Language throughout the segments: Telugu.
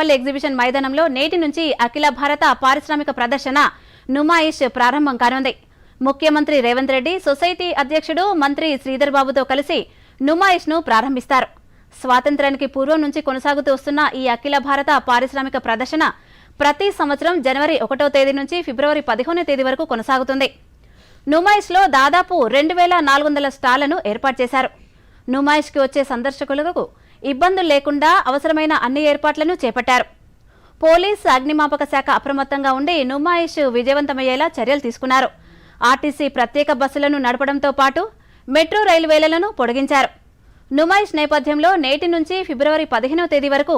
తాడేపల్లి ఎగ్జిబిషన్ మైదానంలో నేటి నుంచి అఖిల భారత పారిశ్రామిక ప్రదర్శన నుమాయిష్ ప్రారంభం కానుంది. ముఖ్యమంత్రి రేవంత్ రెడ్డి సొసైటీ అధ్యక్షుడు మంత్రి శ్రీధర్ బాబుతో కలిసి నుమాయిష్ను ప్రారంభిస్తారు. స్వాతంత్ర్యానికి పూర్వం నుంచి కొనసాగుతూ వస్తున్న ఈ అఖిల భారత పారిశ్రామిక ప్రదర్శన ప్రతి సంవత్సరం జనవరి ఒకటో తేదీ నుంచి ఫిబ్రవరి పదిహేనో తేదీ వరకు కొనసాగుతుంది. నుమాయిష్లో దాదాపు రెండు వేల నాలుగు వందల స్టాళ్ళను ఏర్పాటు చేశారు. నుమాయిష్కి వచ్చే సందర్శకులకు ఇబ్బందులు లేకుండా అవసరమైన అన్ని ఏర్పాట్లను చేపట్టారు. పోలీస్ అగ్నిమాపక శాఖ అప్రమత్తంగా ఉండి నుమాయిష్ విజయవంతమయ్యేలా చర్యలు తీసుకున్నారు. ఆర్టీసీ ప్రత్యేక బస్సులను నడపడంతో పాటు మెట్రో రైల్వేలను పొడిగించారు. నుమాయిష్ నేపథ్యంలో నేటి నుంచి ఫిబ్రవరి పదిహేనవ తేదీ వరకు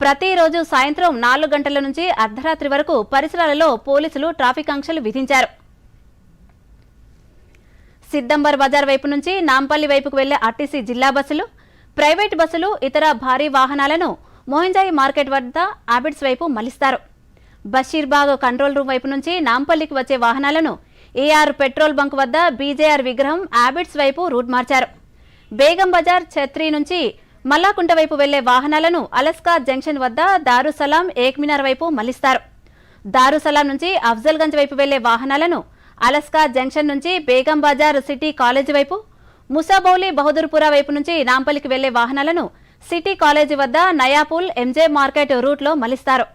ప్రతిరోజు సాయంత్రం నాలుగు గంటల నుంచి అర్ధరాత్రి వరకు పరిసరాలలో పోలీసులు ట్రాఫిక్ ఆంక్షలు విధించారు. సిద్దంబర్ బజార్ వైపు నుంచి నాంపల్లి వైపుకు వెళ్ళే ఆర్టీసీ జిల్లా బస్సులు ప్రైవేట్ బస్సులు ఇతర భారీ వాహనాలను మోహింజాయి మార్కెట్ వద్ద ఆబిడ్స్ వైపు మలిస్తారు బషీర్బాగ్ కంట్రోల్ రూమ్ వైపు నుంచి నాంపల్లికి వచ్చే వాహనాలను ఏఆర్ పెట్రోల్ బంక్ వద్ద బీజేఆర్ విగ్రహం ఆబిడ్స్ వైపు రూట్ మార్చారు. బేగం బజార్ ఛత్రి నుంచి మల్లాకుంట వైపు వెళ్ళే వాహనాలను అలస్కా జంక్షన్ వద్ద దారుసలాం ఏక్మినార్ వైపు మళ్ళిస్తారు. దారుసలాం నుంచి అఫ్జల్గంజ్ వైపు వెళ్ళే వాహనాలను అలస్కా జంక్షన్ నుంచి బేగం బజార్ సిటీ కాలేజీ వైపు ముసాబౌలి బహదూర్పురా వైపు నుంచి నాంపల్లికి వెళ్ళే వాహనాలను సిటీ కాలేజీ వద్ద నయాపూల్ ఎంజే మార్కెట్ రూట్లో మళ్ళిస్తారు